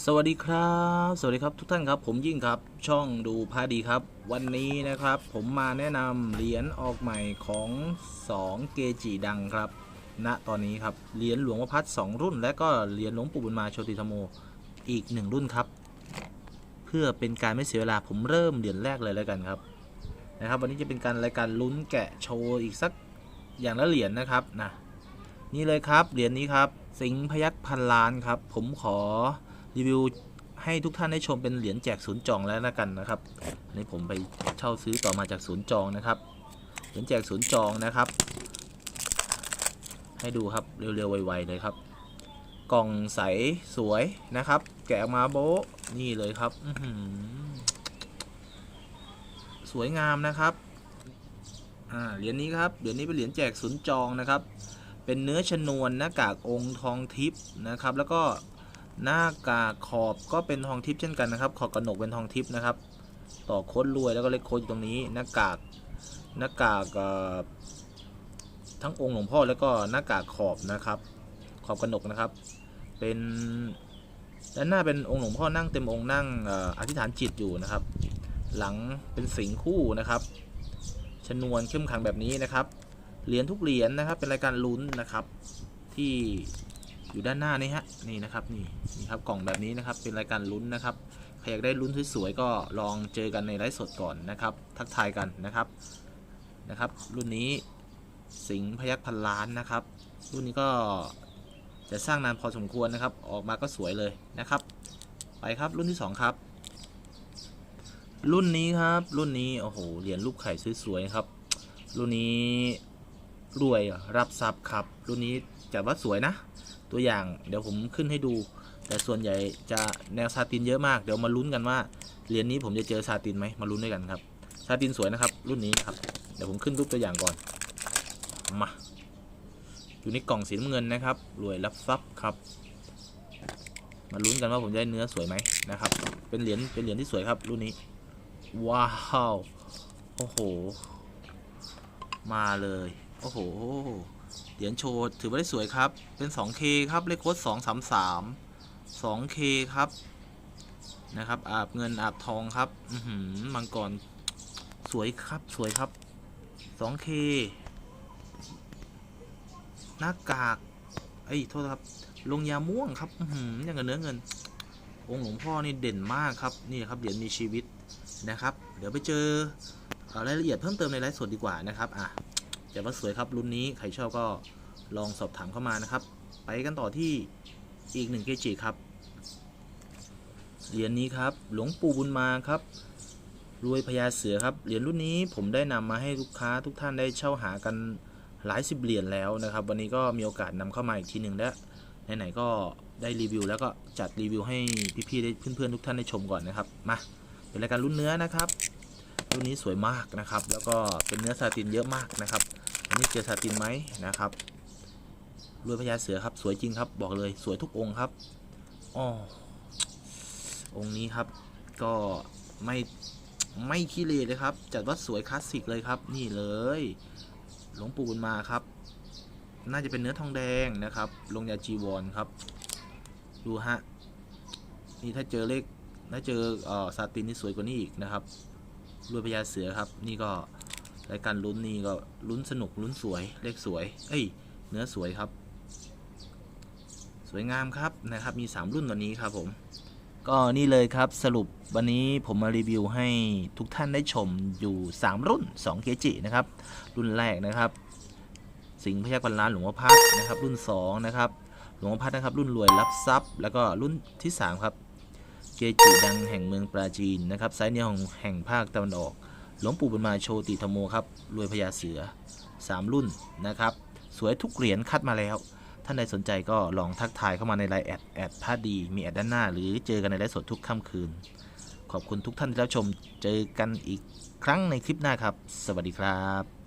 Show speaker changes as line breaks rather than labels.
สวัสดีครับ สวัสดีครับทุกท่านครับ ผมยิ่งครับ ช่องดูพาดีครับ วันนี้นะครับ ผมมาแนะนำเหรียญออกใหม่ของ 2 เกจิดังครับ ณตอนนี้ครับ เหรียญหลวงพ่อพัดสองรุ่น และก็เหรียญหลวงปู่บุญมาโชติธโมอีกหนึ่งรุ่นครับ เพื่อเป็นการไม่เสียเวลาผมเริ่มเหรียญแรกเลยแล้วกันครับนะครับ วันนี้จะเป็นการรายการลุ้นแกะโชว์อีกสักอย่างละเหรียญนะครับนะนี่เลยครับเหรียญนี้ครับ สิงพยัคฆ์พันล้านครับ ผมขอ รีวิวให้ทุกท่านได้ชมเป็นเหรียญแจกศูนย์จองแล้วนะกันนะครับอันนี้ผมไปเช่าซื้อต่อมาจากศูนย์จองนะครับเหรียญแจกศูนย์จองนะครับ ให้ดูครับเร็วๆไวๆเลยครับ กล่องใสสวยนะครับ แกะมาโบนี่เลยครับสวยงามนะครับอ่าเหรียญนี้ครับเหรียญนี้เป็นเหรียญแจกศูนย์จองนะครับ เป็นเนื้อชนวนหน้ากากองค์ทองทิพย์นะครับ แล้วก็ หน้ากากขอบก็เป็นทองทิพย์เช่นกันนะครับ ขอบกระหนกเป็นทองทิพย์นะครับ ต่อโค้ดรวยแล้วก็เลขโค้ดอยู่ตรงนี้ หน้ากากหน้ากากทั้งองค์หลวงพ่อแล้วก็หน้ากากขอบนะครับ ขอบกระหนกนะครับ เป็นด้านหน้าเป็นองค์หลวงพ่อนั่งเต็มองค์นั่งอธิษฐานจิตอยู่นะครับ หลังเป็นสิงคู่นะครับชนวนเข้มขังแบบนี้นะครับเหรียญทุกเหรียญนะครับ เป็นรายการลุ้นนะครับ ที่ อยู่ด้านหน้านี่ฮะนี่นะครับนี่นี่ครับกล่องแบบนี้นะครับเป็นรายการลุ้นนะครับใครอยากได้ลุ้นสวยๆก็ลองเจอกันในไลฟ์สดก่อนนะครับทักทายกันนะครับนะครับ รุ่นนี้สิงพยัคฆ์พันล้านนะครับ รุ่นนี้ก็จะสร้างนานพอสมควรนะครับ ออกมาก็สวยเลยนะครับ ไปครับรุ่นที่สองครับ รุ่นนี้ครับรุ่นนี้โอ้โหเหรียญรูปไข่สวยๆครับรุ่นนี้ รวยรับทรัพย์ครับ รุ่นนี้จัดว่าสวยนะ ตัวอย่างเดี๋ยวผมขึ้นให้ดู แต่ส่วนใหญ่จะแนวซาตินเยอะมาก เดี๋ยวมาลุ้นกันว่าเหรียญนี้ผมจะเจอซาตินไหมมาลุ้นด้วยกันครับ ซาตินสวยนะครับ รุ่นนี้ครับ เดี๋ยวผมขึ้นรูปตัวอย่างก่อน มา อยู่ในกล่องสีน้ำเงินนะครับ รวยรับทรัพย์ครับ มาลุ้นกันว่าผมจะได้เนื้อสวยไหมนะครับ เป็นเหรียญ เป็นเหรียญที่สวยครับ รุ่นนี้ ว้าว โอ้โห มาเลย โอ้โห เหรียญโชว์ถือว่าได้สวยครับ เป็น 2K ครับเลขโค้ด233 2K ครับ นะครับ อาบเงินอาบทองครับ อือหือมังกร สวยครับ สวยครับ 2K หน้ากาก เอ้ย โทษครับ ลงยาม่วงครับ อือหือย่างกับเนื้อเงิน องค์หลวงพ่อนี่เด่นมากครับ นี่ครับ เหรียญมีชีวิตนะครับ เดี๋ยวไปเจอเอ่อรายละเอียดเพิ่มเติมในไลฟ์สดดีกว่านะครับ อะ แต่ว่าสวยครับรุ่นนี้ใครชอบก็ลองสอบถามเข้ามานะครับ ไปกันต่อที่อีกหนึ่งเกจิครับเหรียญนี้ครับหลวงปู่บุญมาครับรวยพญาเสือครับเหรียญรุ่นนี้ผมได้นำมาให้ลูกค้าทุกท่านได้เช่าหากันหลายสิบเหรียญแล้วนะครับ วันนี้ก็มีโอกาสนำเข้ามาอีกทีหนึ่งแล้วไหนๆก็ได้รีวิว แล้วก็จัดรีวิวให้พี่ๆได้เพื่อนๆทุกท่านได้ชมก่อนนะครับมาเป็นรายการรุ่นเนื้อนะครับ รุ่นนี้สวยมากนะครับ แล้วก็เป็นเนื้อซาตินเยอะมากนะครับ อันนี้เจอซาตินไหมนะครับรวยพญาเสือครับสวยจริงครับบอกเลยสวยทุกองค์ครับอ๋อองค์นี้ครับก็ไม่ไม่ขี้เลเลยครับ จัดว่าสวยคลาสสิกเลยครับ นี่เลย หลวงปู่บุญมาครับ น่าจะเป็นเนื้อทองแดงนะครับ ลงยาจีวรครับ ดูฮะ นี่ถ้าเจอเลขถ้าเจอเอ่อซาตินนี่สวยกว่านี้อีกนะครับรวยพญาเสือครับ นี่ก็ รายการลุ้นนี่ก็ลุ้นสนุกลุ้นสวยเลขสวย เอ้ย เนื้อสวยครับ สวยงามครับนะครับมี 3 รุ่นตัวนี้ครับผมก็นี่เลยครับสรุปวันนี้ผมมารีวิวให้ทุกท่านได้ชมอยู่ 3 รุ่น2เกจินะครับ รุ่นแรกนะครับ สิงห์พยัคฆ์พันล้านหลวงพ่อพัดนะครับ รุ่น 2 นะครับ หลวงพ่อพัดนะครับ รุ่นรวยรับทรัพย์ แล้วก็รุ่นที่ 3 ครับเกจิดังแห่งเมืองปราจีนนะครับไซส์เนียของแห่งภาคตะวันออก หลวงปู่บุญมาโชติธรรมโมครับรวยพญาเสือ 3 รุ่นนะครับ สวยทุกเหรียญคัดมาแล้ว ท่านใดสนใจก็ลองทักทายเข้ามาในไลน์แอดแอดพาดี มีแอดด้านหน้า หรือเจอกันในไลฟ์สดทุกค่ำคืน ขอบคุณทุกท่านที่รับชมเจอกันอีกครั้งในคลิปหน้าครับ สวัสดีครับ